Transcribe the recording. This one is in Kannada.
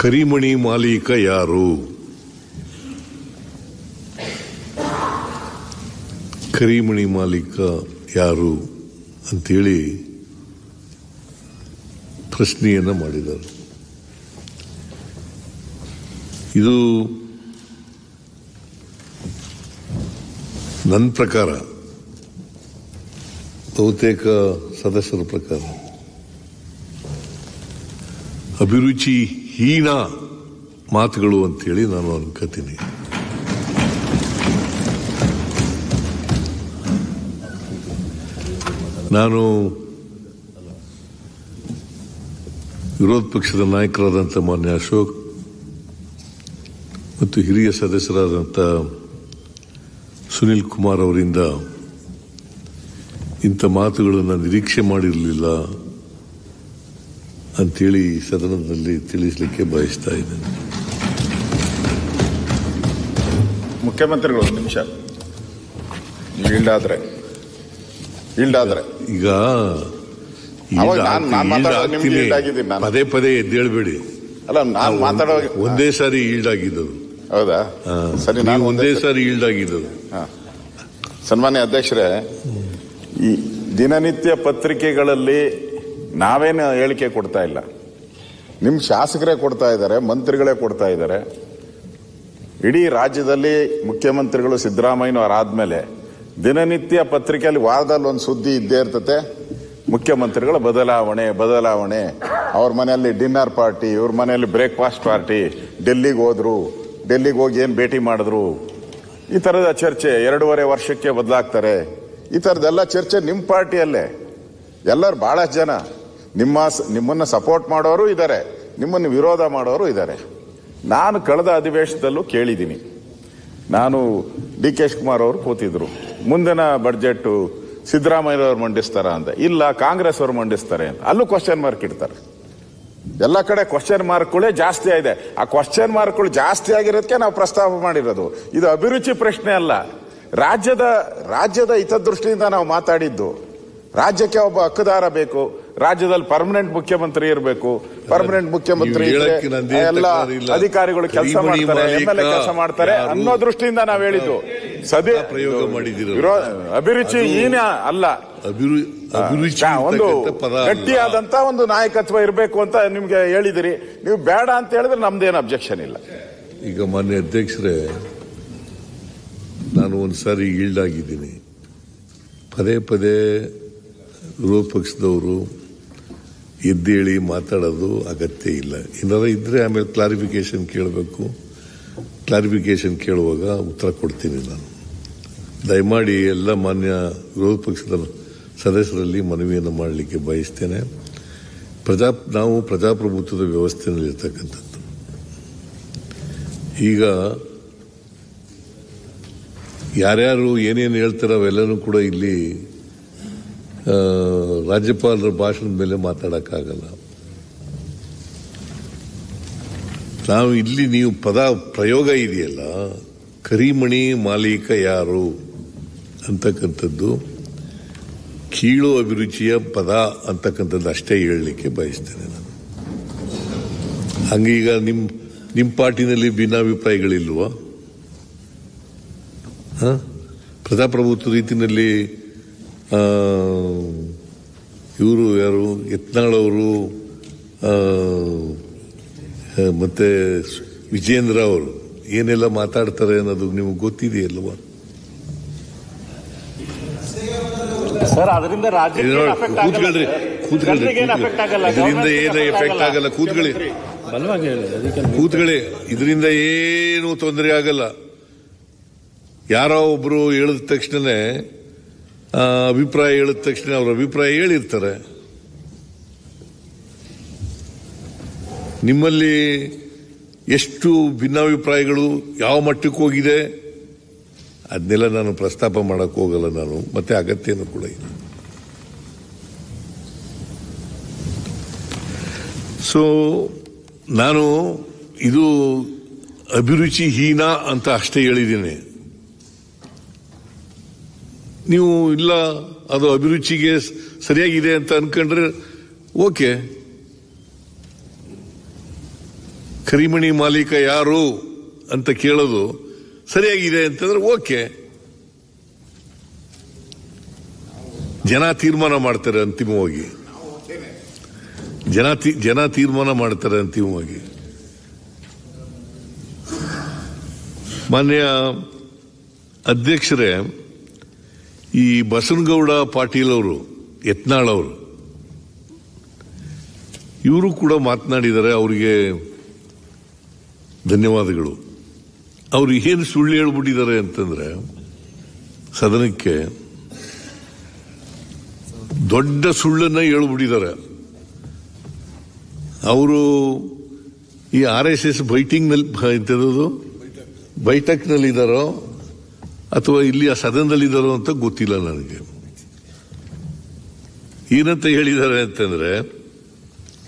ಕರಿಮಣಿ ಮಾಲೀಕ ಯಾರು? ಕರಿಮಣಿ ಮಾಲೀಕ ಯಾರು ಅಂತೇಳಿ ಪ್ರಶ್ನೆಯನ್ನು ಮಾಡಿದರು ಇದು ನನ್ನ ಪ್ರಕಾರ ಬಹುತೇಕ ಸದಸ್ಯರ ಪ್ರಕಾರ. ಅಭಿರುಚಿ ಹೀನ ಮಾತುಗಳು ಅಂತೇಳಿ ನಾನು ಅನ್ಕೋತೀನಿ ನಾನು ವಿರೋಧ ಪಕ್ಷದ ನಾಯಕರಾದಂಥ ಮಾನ್ಯ ಅಶೋಕ್ ಮತ್ತು ಹಿರಿಯ ಸದಸ್ಯರಾದಂಥ ಸುನಿಲ್ ಕುಮಾರ್ ಅವರಿಂದ ಇಂಥ ಮಾತುಗಳನ್ನು ನಿರೀಕ್ಷೆ ಮಾಡಿರಲಿಲ್ಲ. ಅಂತೇಳಿ ಸದನದಲ್ಲಿ ತಿಳಿಸಲಿಕ್ಕೆ ಬಯಸ್ತಾ ಇದ್ದೇನೆ. ಮುಖ್ಯಮಂತ್ರಿಗಳು ಒಂದು ನಿಮಿಷ. ಈಲ್ಡಾದ್ರೆ. ಈಲ್ಡಾದ್ರೆ. ಈಗ. ಪದೇ ಪದೇ ಎದ್ದೇಳ್ಬೇಡಿ ಅಲ್ಲ ನಾನು ಮಾತಾಡೋ ಒಂದೇ ಸಾರಿ ಈಲ್ಡ್ ಆಗಿದ್ದು ಹೌದಾ. ಸರಿ ನಾನು ಒಂದೇ ಸಾರಿ ಈಲ್ಡ್ ಆಗಿದ್ದದು ಸನ್ಮಾನ್ಯ ಅಧ್ಯಕ್ಷರೇ ಈ ದಿನನಿತ್ಯ ಪತ್ರಿಕೆಗಳಲ್ಲಿ ನಾವೇನು ಹೇಳಿಕೆ ಕೊಡ್ತಾ ಇಲ್ಲ. ನಿಮ್ಮ ಶಾಸಕರೇ ಕೊಡ್ತಾ ಇದ್ದಾರೆ, ಮಂತ್ರಿಗಳೇ ಕೊಡ್ತಾ ಇದ್ದಾರೆ. ಇಡೀ ರಾಜ್ಯದಲ್ಲಿ ಮುಖ್ಯಮಂತ್ರಿಗಳು ಸಿದ್ದರಾಮಯ್ಯನವರಾದ್ಮೇಲೆ ದಿನನಿತ್ಯ ಪತ್ರಿಕೆಯಲ್ಲಿ ವಾರದಲ್ಲಿ ಒಂದು ಸುದ್ದಿ ಇದ್ದೇ ಇರ್ತತೆ. ಮುಖ್ಯಮಂತ್ರಿಗಳ ಬದಲಾವಣೆ ಬದಲಾವಣೆ. ಅವ್ರ ಮನೆಯಲ್ಲಿ ಡಿನ್ನರ್ ಪಾರ್ಟಿ, ಇವ್ರ ಮನೆಯಲ್ಲಿ ಬ್ರೇಕ್ಫಾಸ್ಟ್ ಪಾರ್ಟಿ, ಡೆಲ್ಲಿಗೆ ಹೋದ್ರು, ಡೆಲ್ಲಿಗೆ ಹೋಗಿ ಏನು ಭೇಟಿ ಮಾಡಿದ್ರು. ಈ ಥರದ ಚರ್ಚೆ ಎರಡೂವರೆ ವರ್ಷಕ್ಕೆ ಬದಲಾಗ್ತಾರೆ. ಈ ಥರದ್ದೆಲ್ಲ ಚರ್ಚೆ ನಿಮ್ಮ ಪಾರ್ಟಿಯಲ್ಲೇ. ಎಲ್ಲರೂ ಭಾಳಷ್ಟು ಜನ. ನಿಮ್ಮ ನಿಮ್ಮನ್ನು ಸಪೋರ್ಟ್ ಮಾಡೋರು ಇದ್ದಾರೆ ನಿಮ್ಮನ್ನು ವಿರೋಧ ಮಾಡೋರು ಇದ್ದಾರೆ ನಾನು ಕಳೆದ ಅಧಿವೇಶನದಲ್ಲೂ ಕೇಳಿದ್ದೀನಿ. ನಾನು ಡಿ ಕೆ ಶಿವಕುಮಾರ್ ಅವರು ಕೂತಿದ್ರು. ಮುಂದಿನ ಬಡ್ಜೆಟ್ ಸಿದ್ದರಾಮಯ್ಯವ್ರು ಮಂಡಿಸ್ತಾರ ಅಂತ. ಇಲ್ಲ, ಕಾಂಗ್ರೆಸ್ ಅವರು ಮಂಡಿಸ್ತಾರೆ ಅಂತ. ಅಲ್ಲೂ ಕ್ವಶನ್ ಮಾರ್ಕ್ ಇಡ್ತಾರೆ. ಎಲ್ಲ ಕಡೆ ಕ್ವಶನ್ ಮಾರ್ಕ್ಗಳೇ ಜಾಸ್ತಿ ಆಗಿದೆ. ಆ ಕ್ವಶನ್ ಮಾರ್ಕ್ಗಳು ಜಾಸ್ತಿ ಆಗಿರೋದಕ್ಕೆ ನಾವು ಪ್ರಸ್ತಾಪ ಮಾಡಿರೋದು. ಇದು ಅಭಿರುಚಿ ಪ್ರಶ್ನೆ ಅಲ್ಲ. ರಾಜ್ಯದ ರಾಜ್ಯದ ಹಿತದೃಷ್ಟಿಯಿಂದ ನಾವು ಮಾತಾಡಿದ್ದು. ರಾಜ್ಯಕ್ಕೆ ಒಬ್ಬ ಹಕ್ಕುದಾರ ಬೇಕು. ರಾಜ್ಯದಲ್ಲಿ ಪರ್ಮನೆಂಟ್ ಮುಖ್ಯಮಂತ್ರಿ ಇರಬೇಕು. ಪರ್ಮನೆಂಟ್ ಮುಖ್ಯಮಂತ್ರಿ ಎಲ್ಲ ಅಧಿಕಾರಿಗಳು ಕೆಲಸ ಮಾಡ್ತಾರೆ ಎಂ ಎಲ್ ಎ ಕೆಲಸ ಮಾಡ್ತಾರೆ ಅನ್ನೋ ದೃಷ್ಟಿಯಿಂದ ನಾವು ಹೇಳಿದ್ದು. ಸದೇ ಪ್ರಯೋಗ ಅಭಿರುಚಿ ಏನೇ ಅಲ್ಲ. ಒಂದು ಗಟ್ಟಿಯಾದಂತ ಒಂದು ನಾಯಕತ್ವ ಇರಬೇಕು ಅಂತ ನಿಮ್ಗೆ ಹೇಳಿದಿರಿ. ನೀವು ಬೇಡ ಅಂತ ಹೇಳಿದ್ರೆ ನಮ್ದೇನು ಅಬ್ಜೆಕ್ಷನ್ ಇಲ್ಲ. ಈಗ ಮಾನ್ಯ ಅಧ್ಯಕ್ಷರೇ ನಾನು ಒಂದ್ಸಾರಿ ಈಲ್ಡ್ ಆಗಿದ್ದೀನಿ. ಪದೇ ಪದೇ ವಿರೋಧ ಪಕ್ಷದವರು ಎದ್ದೇಳಿ ಮಾತಾಡೋದು ಅಗತ್ಯ ಇಲ್ಲ. ಏನಾರ ಇದ್ರೆ ಆಮೇಲೆ ಕ್ಲಾರಿಫಿಕೇಶನ್ ಕೇಳಬೇಕು. ಕ್ಲಾರಿಫಿಕೇಶನ್ ಕೇಳುವಾಗ ಉತ್ತರ ಕೊಡ್ತೀನಿ ನಾನು. ದಯಮಾಡಿ ಎಲ್ಲ ಮಾನ್ಯ ವಿರೋಧ ಪಕ್ಷದ ಸದಸ್ಯರಲ್ಲಿ ಮನವಿಯನ್ನು ಮಾಡಲಿಕ್ಕೆ ಬಯಸ್ತೇನೆ. ಪ್ರಜಾ, ನಾವು ಪ್ರಜಾಪ್ರಭುತ್ವದ ವ್ಯವಸ್ಥೆಯಲ್ಲಿ ಇರ್ತಕ್ಕಂಥದ್ದು. ಈಗ ಯಾರ್ಯಾರು ಏನೇನು ಹೇಳ್ತಾರೋ ಅವೆಲ್ಲನೂ ಕೂಡ ಇಲ್ಲಿ ರಾಜ್ಯಪಾಲರ ಭಾಷಣದ ಮೇಲೆ ಮಾತಾಡೋಕ್ಕಾಗಲ್ಲ. ನಾವು ಇಲ್ಲಿ ನೀವು ಪದ ಪ್ರಯೋಗ ಇದೆಯಲ್ಲ, ಕರಿಮಣಿ ಮಾಲೀಕ ಯಾರು ಅಂತಕ್ಕಂಥದ್ದು, ಕೀಳು ಅಭಿರುಚಿಯ ಪದ ಅಂತಕ್ಕಂಥದ್ದು ಅಷ್ಟೇ ಹೇಳಲಿಕ್ಕೆ ಬಯಸ್ತೇನೆ ನಾನು. ಹಂಗೀಗ ನಿಮ್ಮ ನಿಮ್ಮ ಪಾರ್ಟಿನಲ್ಲಿ ಭಿನ್ನಾಭಿಪ್ರಾಯಗಳಿಲ್ವಾ? ಪ್ರಜಾಪ್ರಭುತ್ವ ರೀತಿಯಲ್ಲಿ ಇವರು ಯಾರು? ಯತ್ನಾಳವರು ಮತ್ತೆ ವಿಜೇಂದ್ರ ಅವರು. ಏನೆಲ್ಲ ಮಾತಾಡ್ತಾರೆ ಅನ್ನೋದು ನಿಮಗೆ ಗೊತ್ತಿದೆಯಲ್ವಾ? ಸರ್ ಅದರಿಂದ ಕೂತ್ಕೊಳ್ರಿ. ಕೂತ್ಕೊಳ್ರಿ. ಇದರಿಂದ ಏನು ಎಫೆಕ್ಟ್ ಆಗಲ್ಲ. ಕೂತ್ಕೊಳ್ಳಿ ಬಲವಾಗಿ ಹೇಳಿ ಅದಕ್ಕೆ ಕೂತ್ಕೊಳ್ಳಿ ಇದರಿಂದ ಏನು ತೊಂದರೆ ಆಗಲ್ಲ. ಯಾರೋ ಒಬ್ರು ಹೇಳಿದ ತಕ್ಷಣನೇ ಅಭಿಪ್ರಾಯ ಹೇಳಿದ ತಕ್ಷಣ ಅವರ ಅಭಿಪ್ರಾಯ ಹೇಳಿರ್ತಾರೆ. ನಿಮ್ಮಲ್ಲಿ ಎಷ್ಟು ಭಿನ್ನಾಭಿಪ್ರಾಯಗಳು ಯಾವ ಮಟ್ಟಕ್ಕೆ ಹೋಗಿದೆ? ಅದನ್ನೆಲ್ಲ ನಾನು ಪ್ರಸ್ತಾಪ ಮಾಡಕ್ಕೆ ಹೋಗಲ್ಲ ನಾನು, ಮತ್ತೆ ಅಗತ್ಯನೂ ಕೂಡ ಇಲ್ಲ. ಸೊ ನಾನು ಇದು ಅಭಿರುಚಿ ಹೀನ ಅಂತ ಅಷ್ಟೇ ಹೇಳಿದ್ದೀನಿ. ನೀವು ಇಲ್ಲ, ಅದು ಅಭಿರುಚಿಗೆ ಸರಿಯಾಗಿದೆ ಅಂತ ಅನ್ಕೊಂಡ್ರೆ, ಓಕೆ. ಕರಿಮಣಿ ಮಾಲೀಕ ಯಾರು ಅಂತ ಕೇಳೋದು ಸರಿಯಾಗಿದೆ ಅಂತಂದ್ರೆ ಓಕೆ. ಜನ ತೀರ್ಮಾನ ಮಾಡ್ತಾರೆ ಅಂತಿಮವಾಗಿ. ಜನ ಜನ ತೀರ್ಮಾನ ಮಾಡ್ತಾರೆ ಅಂತಿಮವಾಗಿ. ಮಾನ್ಯ ಅಧ್ಯಕ್ಷರೇ ಈ ಬಸನಗೌಡ ಪಾಟೀಲ್ ಅವರು, ಯತ್ನಾಳ್ ಅವರು, ಇವರು ಕೂಡ ಮಾತನಾಡಿದ್ದಾರೆ ಅವರಿಗೆ ಧನ್ಯವಾದಗಳು. ಅವರು ಏನು ಸುಳ್ಳು ಹೇಳ್ಬಿಟ್ಟಿದ್ದಾರೆ ಅಂತಂದ್ರೆ, ಸದನಕ್ಕೆ ದೊಡ್ಡ ಸುಳ್ಳನ್ನ ಹೇಳ್ಬಿಟ್ಟಿದ್ದಾರೆ ಅವರು ಈ ಆರ್ ಎಸ್ ಎಸ್ ಬೈಟಿಂಗ್ನಲ್ಲಿ ಇಂಥದ್ದು ಬೈಠಕ್ನಲ್ಲಿ ಇದ್ದಾರೋ ಅಥವಾ ಇಲ್ಲಿ ಆ ಸದನದಲ್ಲಿ ಇದ್ದಾರೋ ಅಂತ ಗೊತ್ತಿಲ್ಲ ನನಗೆ. ಏನಂತ ಹೇಳಿದ್ದಾರೆ ಅಂತಂದ್ರೆ